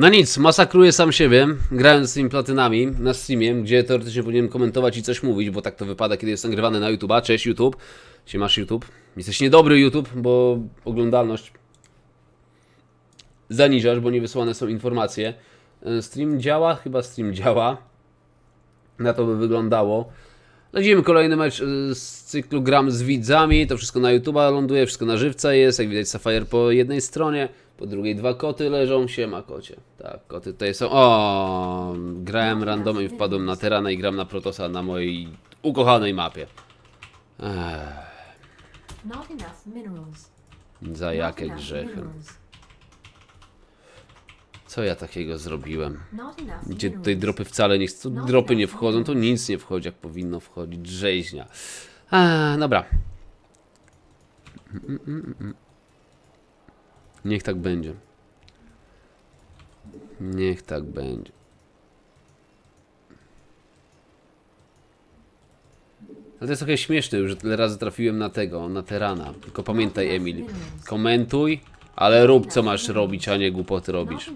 No nic, masakruję sam siebie, grając z tymi platynami na streamie, gdzie teoretycznie powinienem komentować i coś mówić, bo tak to wypada, kiedy jest nagrywane na YouTube'a. Cześć YouTube, się masz YouTube. Jesteś niedobry YouTube, bo oglądalność zaniżasz, bo nie wysłane są informacje. E, Stream działa? Chyba stream działa. Na to by wyglądało. Lecimy kolejny mecz y, z cyklu gram z widzami. To wszystko na YouTube'a ląduje, wszystko na żywca jest. Jak widać Sapphire po jednej stronie, po drugiej dwa koty leżą. Siema kocie. Tak, koty tutaj są. O, grałem randomem i wpadłem na Terana i gram na Protosa na mojej ukochanej mapie. Ech, za jakie grzechy. Co ja takiego zrobiłem? Gdzie tutaj dropy wcale nie. Dropy nie wchodzą, to nic nie wchodzi, jak powinno wchodzić. Rzeźnia. A, dobra. Niech tak będzie. Niech tak będzie. Ale to jest trochę śmieszne już, że tyle razy trafiłem na tego, na Terana. Tylko pamiętaj, Emil, komentuj, ale rób co masz robić, a nie głupoty robisz.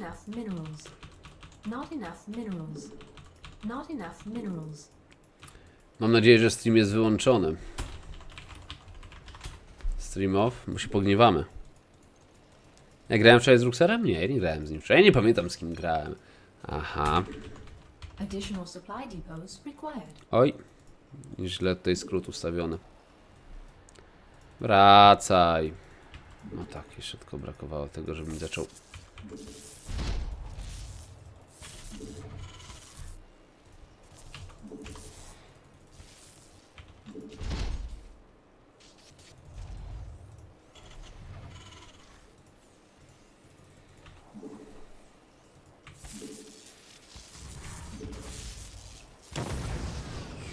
Mam nadzieję, że stream jest wyłączony. Stream off? Bo się pogniewamy. Ja grałem wczoraj z Ruxerem? Nie, nie grałem z nim wczoraj. Ja nie pamiętam z kim grałem. Aha. Oj. Źle tutaj skrót ustawiony. Wracaj. No tak, jeszcze tylko brakowało tego, żebym zaczął.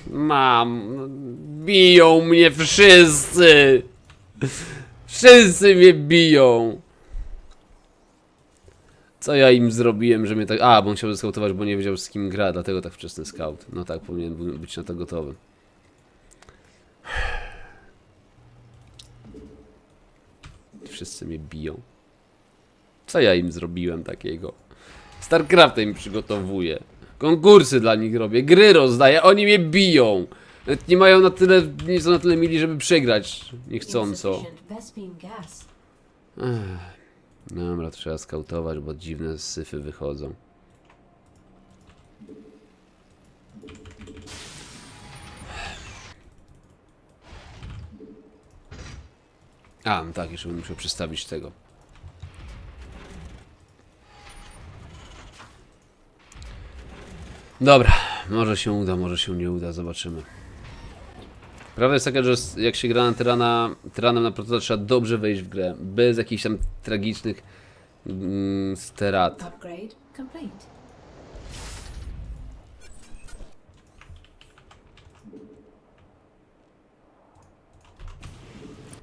Mam. Biją mnie wszyscy. Wszyscy mnie biją. Co ja im zrobiłem, że mnie tak. A, bo chciał skautować, bo nie wiedział z kim gra, dlatego tak wczesny scout. No tak, powinien być na to gotowy. Wszyscy mnie biją. Co ja im zrobiłem takiego? StarCrafta im przygotowuję. Konkursy dla nich robię, gry rozdaję, oni mnie biją. Nawet nie mają na tyle, nie są na tyle mili, żeby przegrać niechcąco. Gas. Dobra, trzeba skautować, bo dziwne syfy wychodzą. A, no tak, jeszcze bym musiał przestawić tego. Dobra, może się uda, może się nie uda, zobaczymy. Prawda jest taka, że jak się gra na tyrana, tyranem na prototyp, trzeba dobrze wejść w grę, bez jakichś tam tragicznych mm, sterat. Upgrade complete.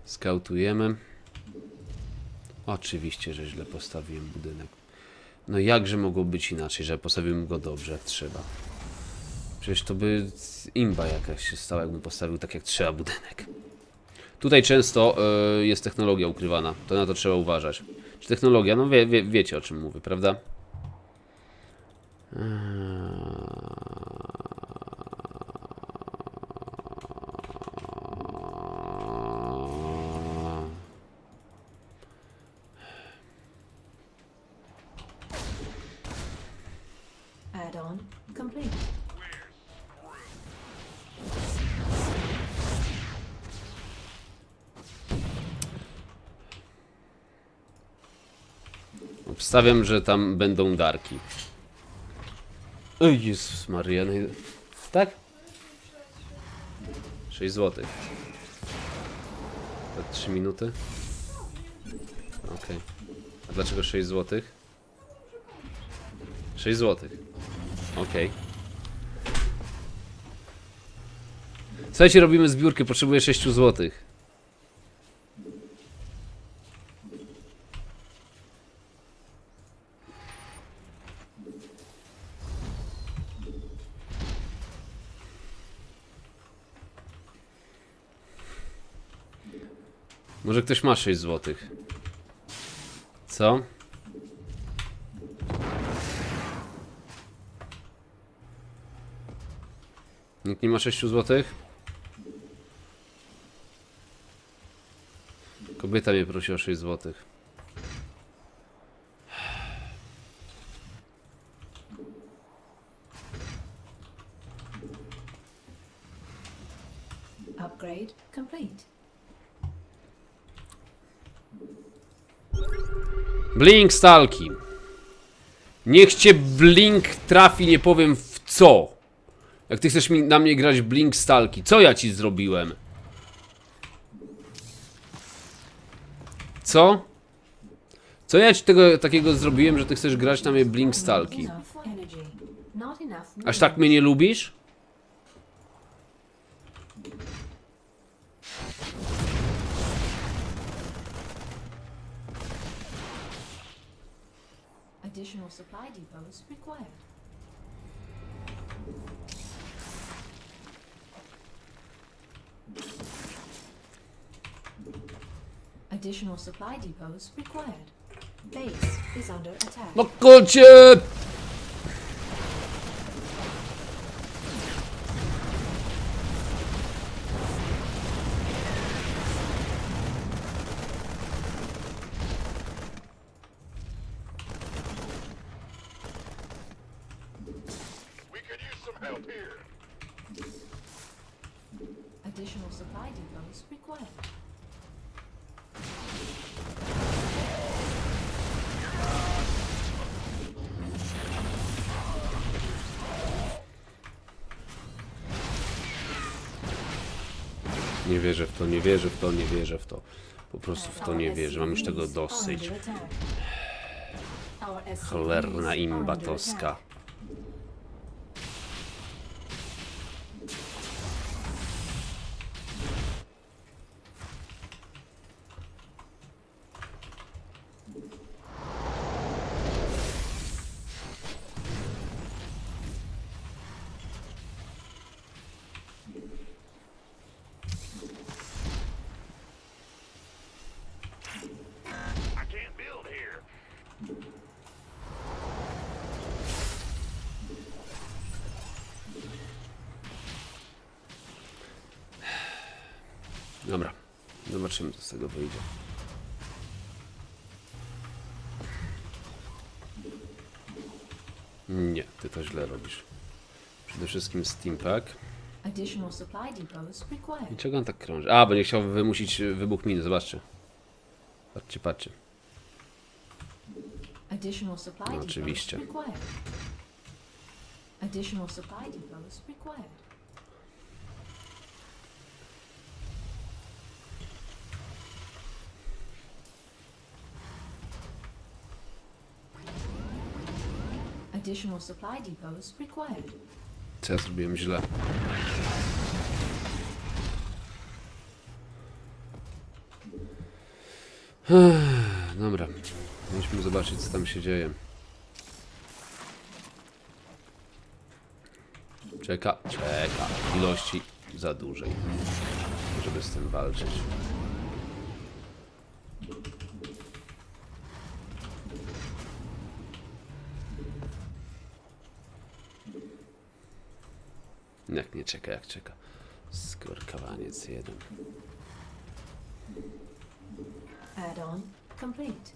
Skautujemy. Oczywiście, że źle postawiłem budynek. No jakże mogło być inaczej, że postawiłem go dobrze, jak trzeba. Przecież to by imba jakaś się stała, jakbym postawił tak jak trzeba budynek. Tutaj często y, jest technologia ukrywana, to na to trzeba uważać. Czy technologia? No wie, wie, wiecie o czym mówię, prawda? Eee. Add-on complete. Obstawiam, że tam będą darki. Oj, Jezus Maria. no Tak? 6 zł. Za 3 minuty? Okej. A dlaczego 6 zł? 6 zł. Okej. Słuchajcie, robimy zbiórkę, potrzebuję 6 zł. Może ktoś ma 6 złotych. Co? Nikt nie ma 6 złotych? Kobieta mnie prosi o 6 złotych. Blink stalki. Niech cię Blink trafi, nie powiem w co. Jak ty chcesz mi, na mnie grać Blink stalki, co ja ci zrobiłem? Co? Co ja ci tego takiego zrobiłem, że ty chcesz grać na mnie Blink stalki? Aż tak mnie nie lubisz? Supply required. Additional supply depots required. Base is under attack. No kocie! We Nie wierzę w to, nie wierzę w to, nie wierzę w to. Po prostu w to nie wierzę, mam już tego dosyć. Cholerna imba toska. I can't build here. Dobra, zobaczymy co z tego wyjdzie. Nie, ty to źle robisz. Przede wszystkim Steam Pack. Additional supply depots required. I czego on tak krąży? A, będzie chciał wymusić y, wybuch miny, zobaczcie. Patrzcie, patrzcie. No, oczywiście. Additional supply depots required. Additional supply depots required. Co ja zrobiłem źle? Dobra, musimy zobaczyć co tam się dzieje. Czeka, czeka. Ilości za dużej, żeby z tym walczyć. Jak nie czeka, jak czeka. Skorkawaniec jeden. Add-on complete.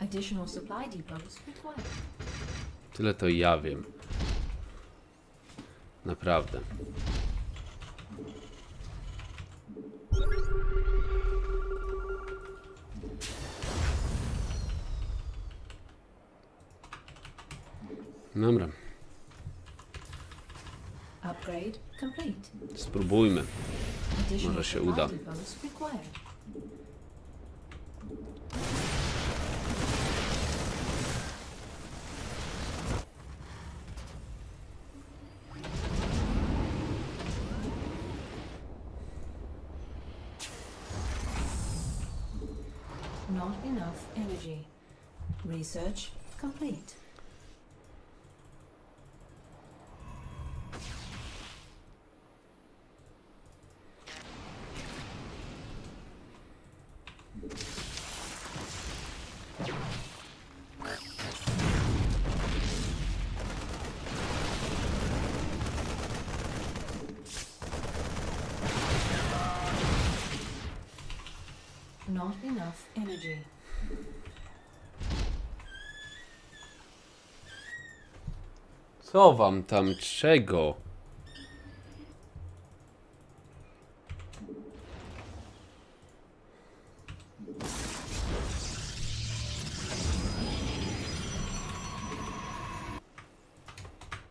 Additional supply depots required. Tyle to ja wiem. Naprawdę. Dobra, Upgrade complete. spróbujmy. Może się uda. Not enough energy. Research complete. Energy. Co wam tam czego?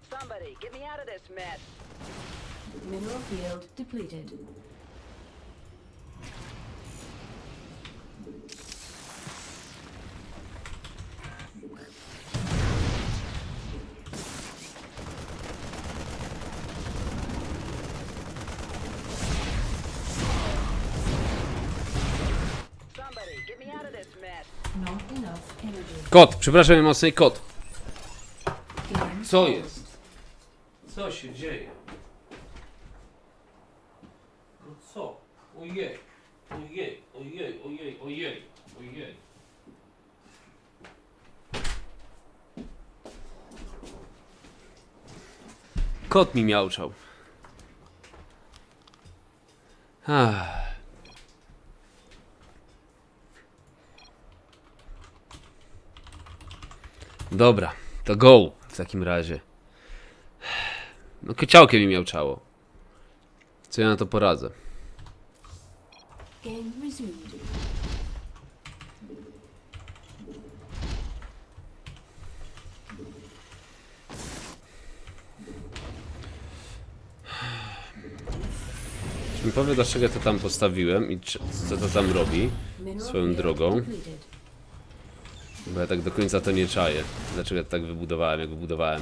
Somebody, get me out of this mess. Mineral field depleted. Kot, przepraszam najmocniej, kot. Co jest? Co się dzieje? No co? Ojej, ojej, ojej, ojej, ojej, ojej. Kot mi miauczał. Ach. Dobra, to go w takim razie. No kociałkiem mi miałczało. Co ja na to poradzę? Czy mi powie dlaczego to tam postawiłem i co to tam robi? Swoją drogą. Bo ja tak do końca to nie czaję. Dlaczego ja tak wybudowałem, jak wybudowałem.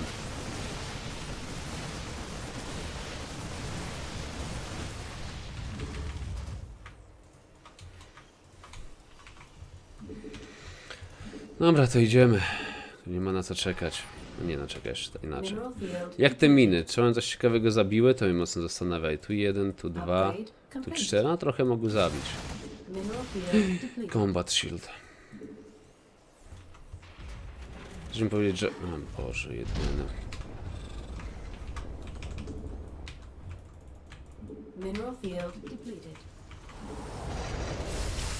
Dobra, to idziemy. Tu nie ma na co czekać. No Nie no, czekaj jeszcze inaczej. Jak te miny? Czy one coś ciekawego zabiły? To mnie mocno zastanawia. I Tu jeden, tu dwa, tu cztery. No trochę mogły zabić. Combat Shield. Chcesz mi powiedzieć, że... O Boże, jedyny.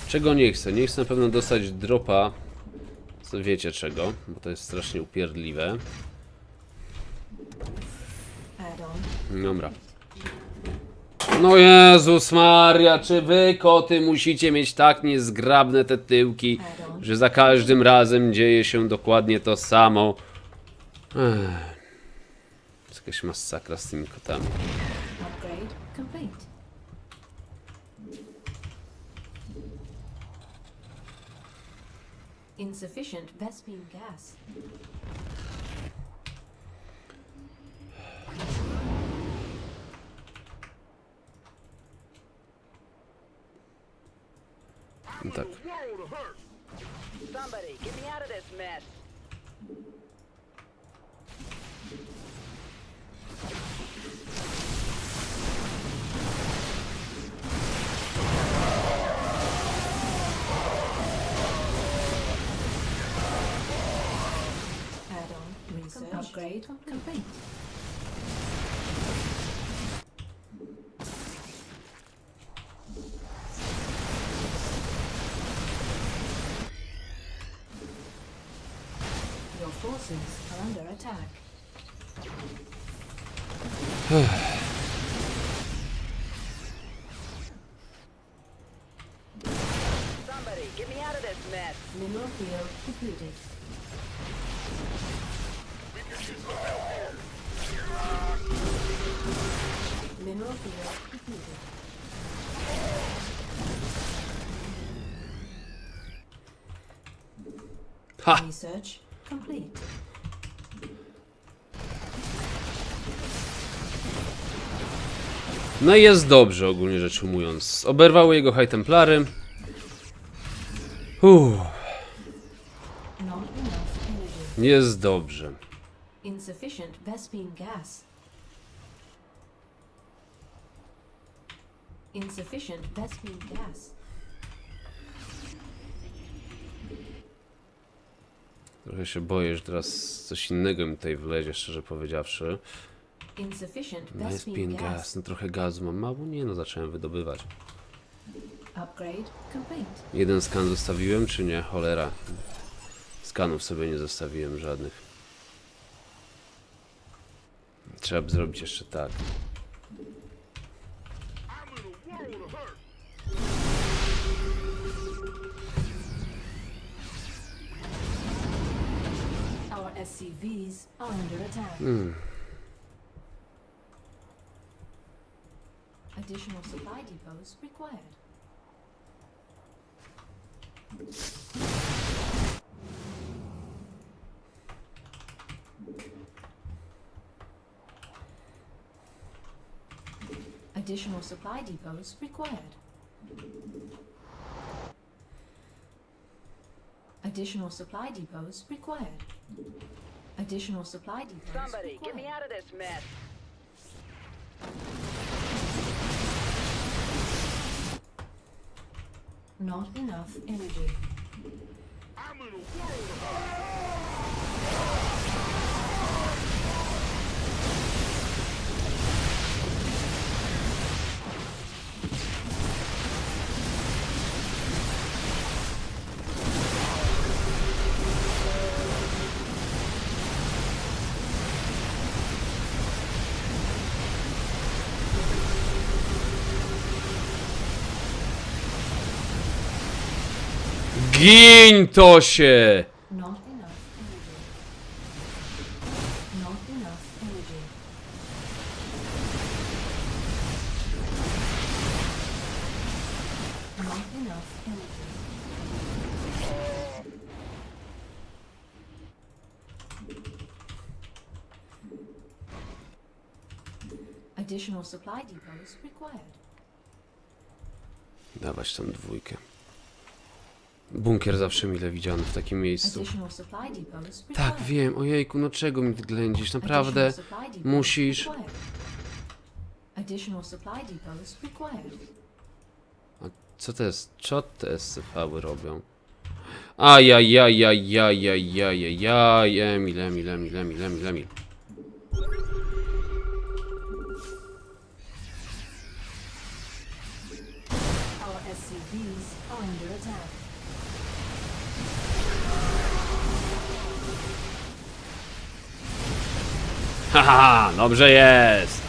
Czego nie chcę? Nie chcę na pewno dostać dropa. Co wiecie czego, bo to jest strasznie upierdliwe. Dobra. No Jezus Maria, czy wy koty musicie mieć tak niezgrabne te tyłki. Że za każdym razem dzieje się dokładnie to samo. Ech. Jest jakaś masakra z tymi kotami. Upgrade complete. Insufficient gas. No tak. Whoa, to hurt. Somebody, get me out of this mess. Add-on. Research. Upgrade complete. Your forces are under attack. Somebody, get me out of this mess. Mineral field depleted. Mineral field depleted. Ha! Research complete. No i jest dobrze, ogólnie rzecz ujmując. Oberwały jego High Templary. Uff, jest dobrze. Insufficient Vespine gas. Insufficient Vespine gas. Trochę się boję, że teraz coś innego mi tutaj wlezie, szczerze powiedziawszy. No jest Vespine pin gas. no trochę gazu mam mało? Nie no, zacząłem wydobywać. Jeden skan zostawiłem, czy nie? Cholera. Skanów sobie nie zostawiłem żadnych. Trzeba by zrobić jeszcze tak. I'm Additional supply depots required. Additional supply depots required. Additional supply depots required. Additional supply depots Somebody, get me out of this mess. Not enough energy. Gin to się! Not enough energy. Not enough energy. Not enough energy. Additional supply depots required. Dawać tam dwójkę. Bunkier zawsze mile widziany w takim miejscu. Tak, wiem. Ojejku, no czego mi ględzisz? Naprawdę musisz... required. Co te, co te SCV-y robią? Ajajajajajajajajaj, Emil, Emil, Emil, Emil, Emil, Emil. Haha, dobrze jest!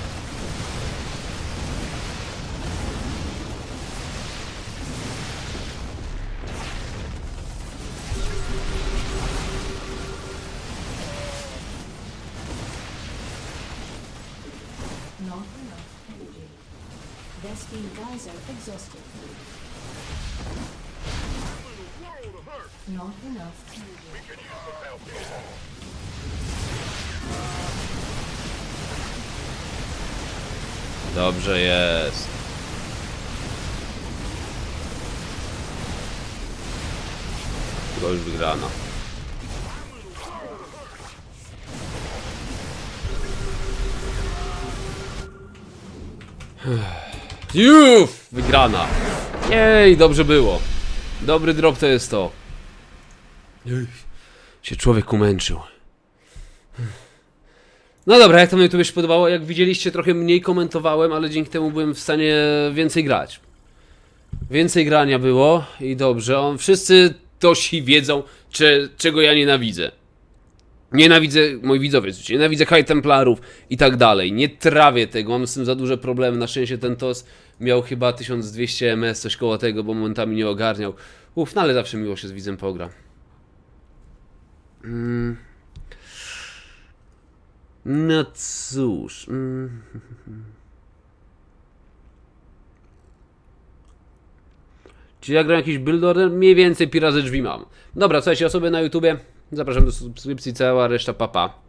Dobrze jest. To już wygrana. Juf! Wygrana. Jej, dobrze było. Dobry drop to jest to. Się człowiek umęczył. No dobra, jak to na YouTube się podobało? Jak widzieliście, trochę mniej komentowałem, ale dzięki temu byłem w stanie więcej grać. Więcej grania było i dobrze. On, wszyscy tosi wiedzą, cze, czego ja nienawidzę. Nienawidzę, moi widzowie, nienawidzę High Templarów i tak dalej. Nie trawię tego, mam z tym za duże problemy. Na szczęście ten TOS miał chyba 1200 ms, coś koło tego, bo momentami nie ogarniał. Uff, no ale zawsze miło się z widzem pogra. Mm. No cóż. Mm. Czy ja gram jakiś build order? Mniej więcej pirazy drzwi mam. Dobra, słuchajcie, osoby na YouTubie. Zapraszam do subskrypcji, cała reszta papa.